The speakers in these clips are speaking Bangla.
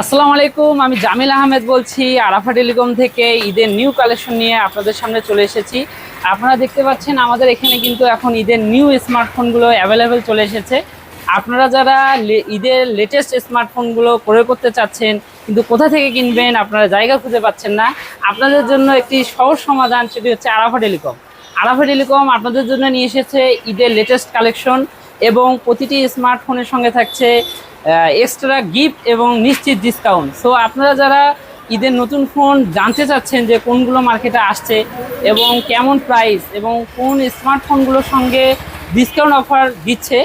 আসসালামু আলাইকুম, আমি জামিল আহমেদ বলছি আরাফা টেলিকম থেকে ঈদের নিউ কালেকশন নিয়ে আপনাদের সামনে চলে এসেছি। আপনারা দেখতে পাচ্ছেন আমাদের এখানে কিন্তু এখন ঈদের নিউ স্মার্টফোনগুলো অ্যাভেলেবেল চলে এসেছে। আপনারা যারা ঈদের লেটেস্ট স্মার্টফোনগুলো ক্রয় করতে চাচ্ছেন, কিন্তু কোথা থেকে কিনবেন, আপনারা জায়গা খুঁজে পাচ্ছেন না, আপনাদের জন্য একটি সহজ সমাধান সেটি হচ্ছে আরাফা টেলিকম। আরাফা টেলিকম আপনাদের জন্য নিয়ে এসেছে ঈদের লেটেস্ট কালেকশন এবং প্রতিটি স্মার্টফোনের সঙ্গে থাকছে এক্সট্রা গিফট এবং নিশ্চিত ডিসকাউন্ট সো আপনারা যারা ঈদের নতুন ফোন জানতে চাচ্ছেন যে কোনগুলো মার্কেটে আসছে এবং কেমন প্রাইস এবং কোন স্মার্টফোনগুলোর সঙ্গে ডিসকাউন্ট অফার দিচ্ছে,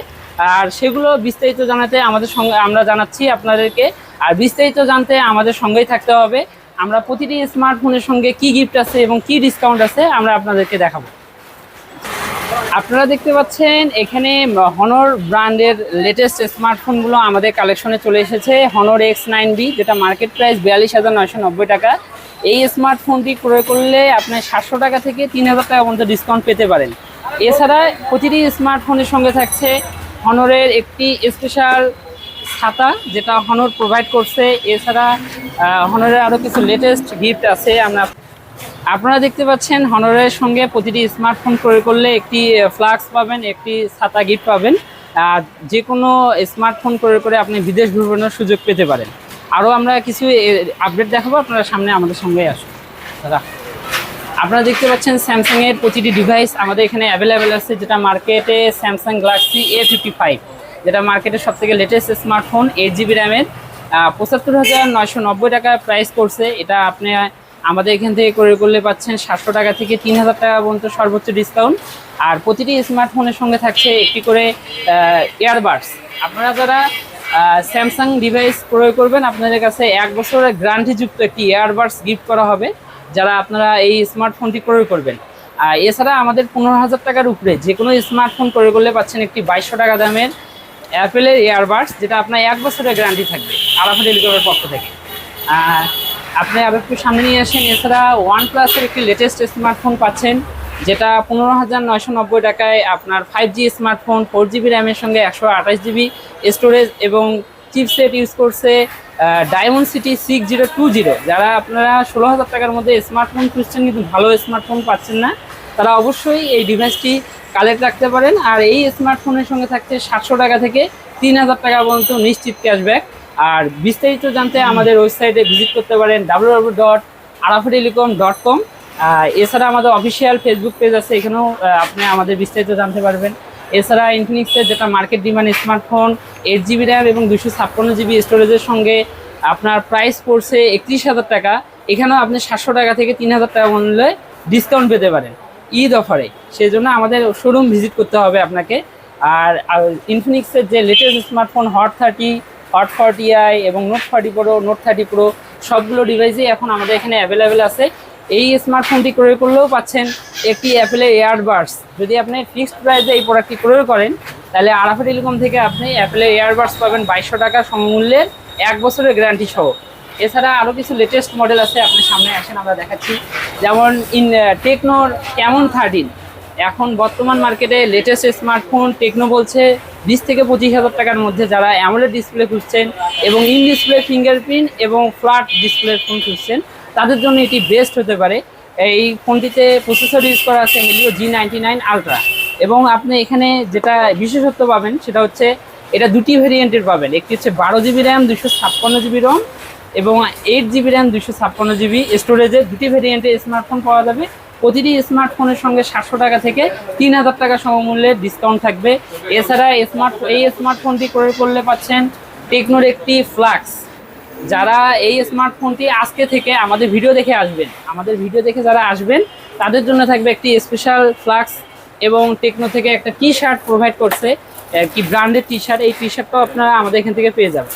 আর সেগুলো বিস্তারিত জানাতে আমাদের সঙ্গে, আমরা জানাচ্ছি আপনাদেরকে। আর বিস্তারিত জানতে আমাদের সঙ্গেই থাকতে হবে। আমরা প্রতিটি স্মার্টফোনের সঙ্গে কি গিফট আছে এবং কি ডিসকাউন্ট আছে আমরা আপনাদেরকে দেখাবো। আপনারা দেখতে পাচ্ছেন, এখানে হনর ব্র্যান্ডের লেটেস্ট স্মার্টফোনগুলো আমাদের কালেকশনে চলে এসেছে, হনর এক্স নাইন বি যেটা মার্কেট প্রাইস বিয়াল্লিশ হাজার নয়শো নব্বই টাকা। এই স্মার্টফোনটি ক্রয় করলে আপনি সাতশো টাকা থেকে তিন হাজার টাকা পর্যন্ত ডিসকাউন্ট পেতে পারেন। এছাড়া প্রতিটি স্মার্টফোনের সঙ্গে থাকছে হনরের একটি স্পেশাল ছাতা, যেটা হনর প্রোভাইড করছে। এছাড়া হনরের আরও কিছু লেটেস্ট গিফট আছে, আমরা আপনারা দেখতে পাচ্ছেন হনরের সঙ্গে প্রতিটি স্মার্টফোন ক্রয় করলে একটি ফ্লাক্স পাবেন, একটি ছাতা গিফট পাবেন। যে কোনো স্মার্টফোন ক্রয় করে আপনি বিদেশ ভ্রমণের সুযোগ পেতে পারেন। আরও আমরা কিছু আপডেট দেখাবো, আপনারা সামনে আমাদের সঙ্গে আসুন। দাদা, আপনারা দেখতে পাচ্ছেন স্যামসাংয়ের প্রতিটি ডিভাইস আমাদের এখানে অ্যাভেলেবেল আছে, যেটা মার্কেটে Samsung Galaxy A fifty five, যেটা মার্কেটের সব থেকে লেটেস্ট স্মার্টফোন এইট জিবি র্যামের পঁচাত্তর হাজার নয়শো নব্বই টাকা প্রাইস করছে এটা আপনি আমাদের এখান থেকে করে করলে পাচ্ছেন সাতশো টাকা থেকে তিন হাজার টাকা পর্যন্ত সর্বোচ্চ ডিসকাউন্ট আর প্রতিটি স্মার্টফোনের সঙ্গে থাকছে একটি করে ইয়ারবাডস আপনারা যারা স্যামসাং ডিভাইস ক্রয় করবেন, আপনাদের কাছে এক বছরের গ্যারান্টিযুক্ত একটি ইয়ারবাডস গিফট করা হবে, যারা আপনারা এই স্মার্টফোনটি ক্রয় করবেন। আর এছাড়া আমাদের পনেরো হাজার টাকার উপরে যে কোনো স্মার্টফোন ক্রয় করলে পাচ্ছেন একটি বাইশশো টাকা দামের অ্যাপেলের ইয়ারবাডস যেটা আপনার এক বছরের গ্যারান্টি থাকবে আরাফা টেলিকমের পক্ষ থেকে। আর আপনি আবার একটু সামনে নিয়ে আসেন, এছাড়া ওয়ান প্লাসের একটি লেটেস্ট স্মার্টফোন পাচ্ছেন, যেটা পনেরো হাজার নয়শো নব্বই টাকায় আপনার five G smartphone four GB র্যামের সঙ্গে একশো আঠাশ জিবি স্টোরেজ এবং চিপসেট ইউজ করছে Dimensity six zero two zero যারা আপনারা ষোলো হাজার টাকার মধ্যে স্মার্টফোন খুঁজছেন, কিন্তু ভালো স্মার্টফোন পাচ্ছেন না, তারা অবশ্যই এই ডিভাইসটি কালেক্ট রাখতে পারেন। আর এই স্মার্টফোনের সঙ্গে থাকছে সাতশো টাকা থেকে তিন হাজার টাকা পর্যন্ত নিশ্চিত ক্যাশব্যাক আর বিস্তারিত জানতে আমাদের ওয়েবসাইটে ভিজিট করতে পারেন W W dot Arafa telecom dot com এছাড়া আমাদের অফিসিয়াল ফেসবুক পেজ আছে, এখানেও আপনি আমাদের বিস্তারিত জানতে পারবেন। এছাড়া ইনফিনিক্সের যেটা market demand smartphone eight GB RAM এবং দুশো ছাপ্পান্ন জিবি স্টোরেজের সঙ্গে আপনার প্রাইস পড়ছে একত্রিশ হাজার টাকা। এখানেও আপনি সাতশো টাকা থেকে তিন হাজার টাকা মূল্যে ডিসকাউন্ট পেতে পারেন ঈদ অফারে সেই জন্য আমাদের শোরুম ভিজিট করতে হবে আপনাকে। আর ইনফিনিক্সের যে latest smartphone Hot thirty Hot forty i এবং Note forty Pro, Note thirty Pro, সবগুলো ডিভাইসই এখন আমাদের এখানে অ্যাভেলেবেল আছে। এই স্মার্টফোনটি ক্রয় করলেও পাচ্ছেন একটি অ্যাপেলের এয়ারবাডস যদি আপনি ফিক্সড প্রাইসে এই প্রোডাক্টটি ক্রয় করেন, তাহলে আরাফা টেলিকম থেকে আপনি অ্যাপেলের এয়ারবাডস পাবেন বাইশশো টাকা সমমূল্যের এক বছরের গ্যারান্টি সহ। এছাড়া আরও কিছু লেটেস্ট মডেল আছে, আপনি সামনে আসেন, আমরা দেখাচ্ছি। যেমন ইন টেকনোর কেমন থার্টিন এখন বর্তমান মার্কেটে লেটেস্ট স্মার্টফোন টেকনো বলছে বিশ থেকে পঁচিশ হাজার টাকার মধ্যে যারা অ্যামোলেড ডিসপ্লে খুঁজছেন এবং ইন ডিসপ্লে ফিঙ্গারপ্রিন্ট এবং ফ্ল্যাট ডিসপ্লে ফোন খুঁজছেন, তাদের জন্য এটি বেস্ট হতে পারে। এই ফোনটিতে প্রসেসর ইউজ করা আছে Helio G ninety nine ultra এবং আপনি এখানে যেটা বিশেষত্ব পাবেন সেটা হচ্ছে এটা দুটি ভেরিয়েন্টের পাবেন। একটি হচ্ছে বারো জিবি র্যাম দুশো ছাপ্পান্ন জিবি রম এবং এইট জিবি র্যাম দুশো ছাপ্পান্ন জিবি স্টোরেজের দুটি ভেরিয়েন্টের স্মার্টফোন পাওয়া যাবে। প্রতিটি স্মার্টফোনের সঙ্গে সাতশো টাকা থেকে তিন হাজার টাকা সমমূল্যের ডিসকাউন্ট থাকবে। এছাড়া স্মার্ট এই স্মার্টফোনটি ক্রয় করলে পাচ্ছেন টেকনোর একটি ফ্লাক্স যারা এই স্মার্টফোনটি আজকে থেকে আমাদের ভিডিও দেখে আসবেন, আমাদের ভিডিও দেখে যারা আসবেন, তাদের জন্য থাকবে একটি স্পেশাল ফ্লাক্স এবং টেকনো থেকে একটা টি শার্ট প্রোভাইড করছে কি ব্র্যান্ডের টি শার্ট এই টি শার্টটাও আপনারা আমাদের এখান থেকে পেয়ে যাবেন।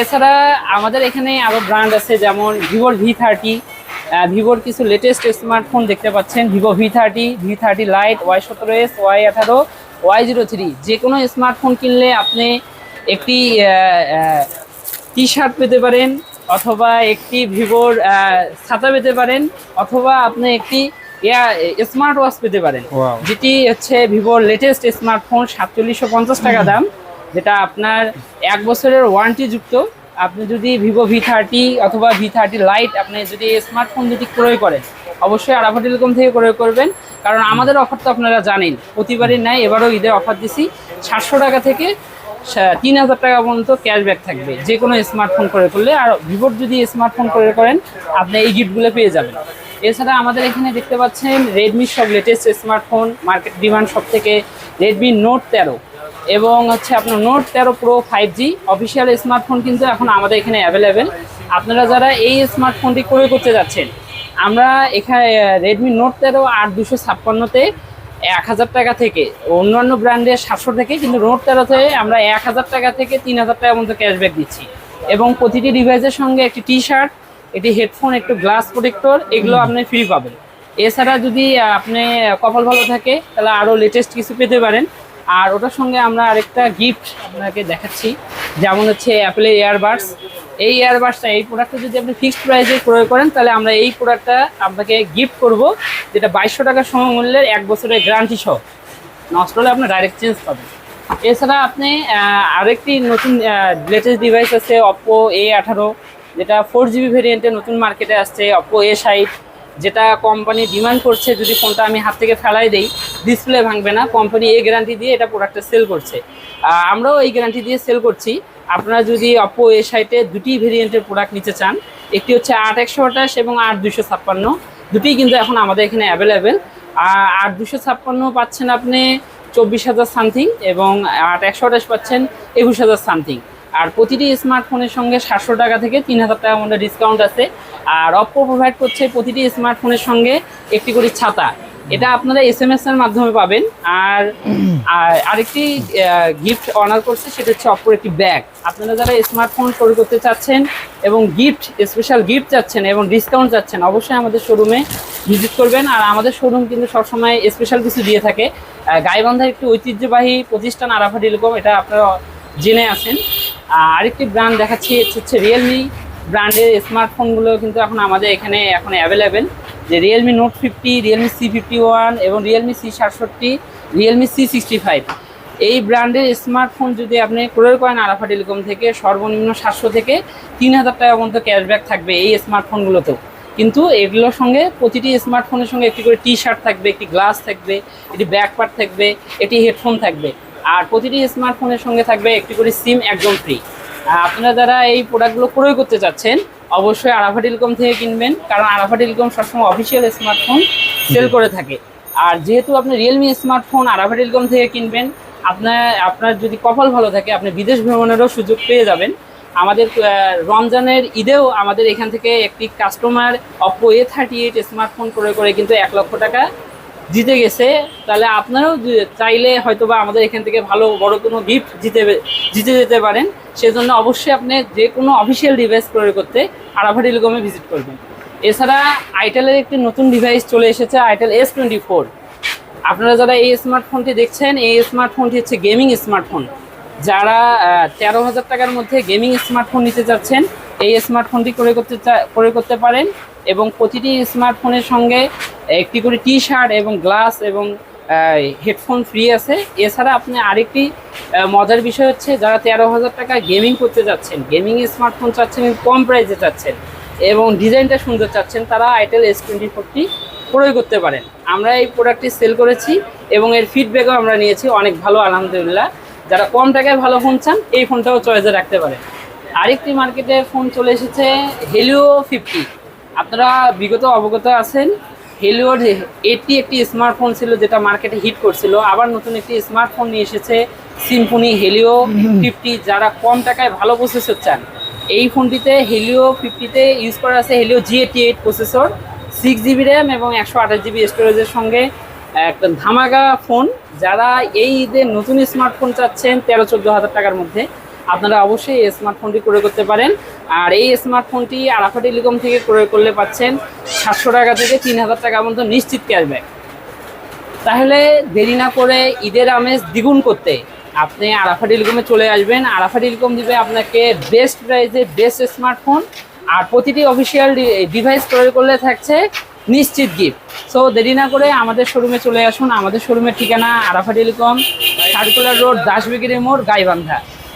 এছাড়া আমাদের এখানে আরও ব্র্যান্ড আছে যেমন ভিভোর ভি থার্টি ভিভোর কিছু লেটেস্ট স্মার্টফোন দেখতে পাচ্ছেন। Vivo V thirty V thirty lite Y সতেরো এস ওয়াই আঠারো ওয়াই জিরো থ্রি যে কোনো স্মার্টফোন কিনলে আপনি একটি টি শার্ট পেতে পারেন অথবা একটি ভিভোর ছাতা পেতে পারেন অথবা আপনি একটি স্মার্ট ওয়াচ পেতে পারেন। যেটি হচ্ছে ভিভোর লেটেস্ট স্মার্টফোন সাতচল্লিশশো পঞ্চাশ টাকা দাম যেটা আপনার এক বছরের ওয়ারেন্টি যুক্ত। আপনি যদি ভিভো ভি থার্টি অথবা ভি থার্টি লাইট আপনি যদি স্মার্টফোন যদি ক্রয় করেন, অবশ্যই আরাফা টেলিকম থেকে ক্রয় করবেন। কারণ আমাদের অফার তো আপনারা জানেন প্রতিবারই নাই এবারও ঈদের অফার দিছি। সাতশো টাকা থেকে তিন হাজার টাকা পর্যন্ত ক্যাশব্যাক থাকবে। যে কোনো স্মার্টফোন করে করলে। আর ভিভোর যদি স্মার্টফোন করে করেন, আপনি এই গিফটগুলো পেয়ে যাবেন। এছাড়া আমাদের এখানে দেখতে পাচ্ছেন রেডমি সব লেটেস্ট স্মার্টফোন মার্কেট ডিমান্ড সব থেকে রেডমি নোট তেরো। এবং হচ্ছে আপনার নোট তেরো Pro five G official smartphone কিন্তু এখন আমাদের এখানে অ্যাভেলেবেল আপনারা যারা এই স্মার্টফোনটি ক্রয় করতে যাচ্ছেন, আমরা এখানে রেডমি নোট তেরো আট দুশো ছাপ্পান্নতে এক হাজার টাকা থেকে, অন্যান্য ব্র্যান্ডের সাতশো থেকে, কিন্তু নোট তেরোতে আমরা এক হাজার টাকা থেকে তিন হাজার টাকা পর্যন্ত ক্যাশব্যাক দিচ্ছি। এবং প্রতিটি ডিভাইসের সঙ্গে একটি টি শার্ট একটি হেডফোন একটু গ্লাস প্রোটেক্টর এগুলো আপনি ফ্রি পাবেন। এছাড়া যদি আপনি কপাল ভালো থাকে, তাহলে আরও লেটেস্ট কিছু পেতে পারেন। আর ওটার সঙ্গে আমরা আরেকটা গিফট আপনাকে দেখাচ্ছি। যেমন হচ্ছে অ্যাপেলের ইয়ারবাডস এই ইয়ারবাডসটা এই প্রোডাক্টটা যদি আপনি ফিক্সড প্রাইসে ক্রয় করেন, তাহলে আমরা এই প্রোডাক্টটা আপনাকে গিফট করব, যেটা বাইশশো টাকা সমমূল্যের এক বছরের গ্যারান্টি সহ। নষ্ট হলে আপনি ডাইরেক্ট চেঞ্জ পাবেন। এছাড়া আপনি আরেকটি নতুন লেটেস্ট ডিভাইস আছে অপো এ আঠারো, যেটা ফোর জিবি ভেরিয়েন্টে নতুন মার্কেটে আসছে অপো এ সাইট যেটা কোম্পানি ডিমান্ড করছে, যদি ফোনটা আমি হাত থেকে ফেলাই দেই ডিসপ্লে ভাঙবে না কোম্পানি এই গ্যারান্টি দিয়ে এটা প্রোডাক্টটা সেল করছে। আমরাও এই গ্যারান্টি দিয়ে সেল করছি। আপনারা যদি অপো এ সাইটে দুটি ভেরিয়েন্টের প্রোডাক্ট নিতে চান, একটি হচ্ছে আট একশো আঠাশ এবং আট দুশো ছাপ্পান্ন দুটিই কিন্তু এখন আমাদের এখানে অ্যাভেলেবেল আট দুশো ছাপ্পান্ন পাচ্ছেন আপনি চব্বিশ হাজার সামথিং এবং আট একশো আঠাশ পাচ্ছেন একুশ হাজার সামথিং আর প্রতিটি স্মার্টফোনের সঙ্গে সাতশো টাকা থেকে তিন হাজার টাকার মধ্যে ডিসকাউন্ট আছে। আর অপ্পো প্রোভাইড করছে প্রতিটি স্মার্টফোনের সঙ্গে একটি করে ছাতা। এটা আপনারা এস এম এস এর মাধ্যমে পাবেন। আর আর আরেকটি গিফট অনার করছে, সেটা হচ্ছে অপর একটি ব্যাগ আপনারা যারা স্মার্টফোন শুরু করতে চাচ্ছেন এবং গিফট স্পেশাল গিফট চাচ্ছেন এবং ডিসকাউন্ট চাচ্ছেন, অবশ্যই আমাদের শোরুমে ভিজিট করবেন। আর আমাদের শোরুম কিন্তু সবসময় স্পেশাল কিছু দিয়ে থাকে। গাইবান্ধার একটি ঐতিহ্যবাহী প্রতিষ্ঠান আরাফা টেলিকম, এটা আপনারা জেনে আছেন। আরেকটি ব্র্যান্ড দেখাচ্ছি হচ্ছে রিয়েলমি ব্র্যান্ডের স্মার্টফোনগুলো কিন্তু এখন আমাদের এখানে এখন অ্যাভেলেবেল যে Realme Note fifty Realme C fifty one এবং রিয়েলমি সি সাতষট্টি রিয়েলমি সি সিক্সটি ফাইভ এই ব্র্যান্ডের স্মার্টফোন যদি আপনি ক্রয় করেন আরাফা টেলিকম থেকে, সর্বনিম্ন সাতশো থেকে তিন হাজার টাকা পর্যন্ত ক্যাশব্যাক থাকবে এই স্মার্টফোনগুলোতেও কিন্তু এগুলোর সঙ্গে প্রতিটি স্মার্টফোনের সঙ্গে একটি করে টি শার্ট থাকবে, একটি গ্লাস থাকবে, একটি ব্যাকপার্ট থাকবে, একটি হেডফোন থাকবে। আর প্রতিটি স্মার্টফোনের সঙ্গে থাকবে একটি করে সিম একদম ফ্রি আপনারা যারা এই প্রোডাক্টগুলো ক্রয় করতে চাচ্ছেন অবশ্যই আরাফা টেলিকম থেকে কিনবেন কারণ আরাফা টেলিকম সবসময় অফিসিয়াল স্মার্টফোন সেল করে থাকে। আর যেহেতু আপনি রিয়েলমি স্মার্টফোন আরাফা টেলিকম থেকে কিনবেন আপনার আপনার যদি কপাল ভালো থাকে আপনি বিদেশ ভ্রমণেরও সুযোগ পেয়ে যাবেন। আমাদের রমজানের ঈদেও আমাদের এখান থেকে একটি customer Oppo A thirty eight smartphone করে করে কিন্তু এক লক্ষ টাকা জিতে গেছে, তাহলে আপনারাও চাইলে হয়তো বা আমাদের এখান থেকে ভালো, বড় কোনো গিফট জিতে জিতে যেতে পারেন। সেজন্য অবশ্যই আপনি যে কোনো অফিসিয়াল ডিভাইস ক্রয় করতে আরাফা টেলিকমে ভিজিট করবেন। এছাড়া আইটেলের একটি নতুন ডিভাইস চলে এসেছে আইটেল এস টোয়েন্টি ফোর আপনারা যারা এই স্মার্টফোনটি দেখছেন, এই স্মার্টফোনটি হচ্ছে গেমিং স্মার্টফোন যারা তেরো হাজার টাকার মধ্যে গেমিং স্মার্টফোন নিতে চাচ্ছেন এই স্মার্টফোনটি করে করতে চা- করে করতে পারেন এবং প্রতিটি স্মার্টফোনের সঙ্গে একটি করে টি শার্ট এবং গ্লাস এবং হেডফোন ফ্রি আছে। এছাড়া আপনি আরেকটি মজার বিষয় হচ্ছে যারা তেরো হাজার টাকা গেমিং করতে যাচ্ছেন গেমিং স্মার্টফোন চাচ্ছেন কম প্রাইসে চাচ্ছেন এবং ডিজাইনটা সুন্দর চাচ্ছেন, তারা আইটেল এস টোয়েন্টি ফোরটি ক্রয় করতে পারেন। আমরা এই প্রোডাক্টটি সেল করেছি এবং এর ফিডব্যাকও আমরা নিয়েছি। অনেক ভালো, আলহামদুলিল্লাহ। যারা কম টাকায় ভালো ফোন চান, এই ফোনটাও চয়েসে রাখতে পারেন। আরেকটি মার্কেটে ফোন চলে এসেছে হেলিও ফিফটি আপনারা বিগত অবগত আছেন হেলিওর এটি একটি স্মার্টফোন ছিল যেটা মার্কেটে হিট করছিল। আবার নতুন একটি স্মার্টফোন নিয়ে এসেছে সিম্ফনি হেলিও ফিফটি যারা কম টাকায় ভালো প্রসেসর চান, এই ফোনটিতে হেলিও ফিফটিতে ইউজ করা আছে Helio G eighty eight processor six GB RAM এবং একশো আঠাশ জিবি স্টোরেজের সঙ্গে একটা ধামাকা ফোন যারা এই ঈদের নতুন স্মার্টফোন চাচ্ছেন, তেরো চোদ্দ হাজার টাকার মধ্যে আপনারা অবশ্যই এই স্মার্টফোনটি ক্রয় করতে পারেন। আর এই স্মার্টফোনটি আরাফা টেলিকম থেকে ক্রয় করলে পাচ্ছেন সাতশো টাকা থেকে তিন হাজার টাকার মতো নিশ্চিত ক্যাশব্যাক তাহলে দেরি না করে ঈদের আমেজ দ্বিগুণ করতে আপনি আরাফা টেলিকমে চলে আসবেন। আরাফা টেলিকম দিবে আপনাকে বেস্ট প্রাইসে বেস্ট স্মার্টফোন আর প্রতিটি অফিসিয়াল ডিভাইস ক্রয় করলে থাকছে নিশ্চিত গিফট সো দেরি না করে আমাদের শোরুমে চলে আসুন। আমাদের শোরুমের ঠিকানা Arafa telecom, circular road Dasbigiri মোড়, গাইবান্ধা।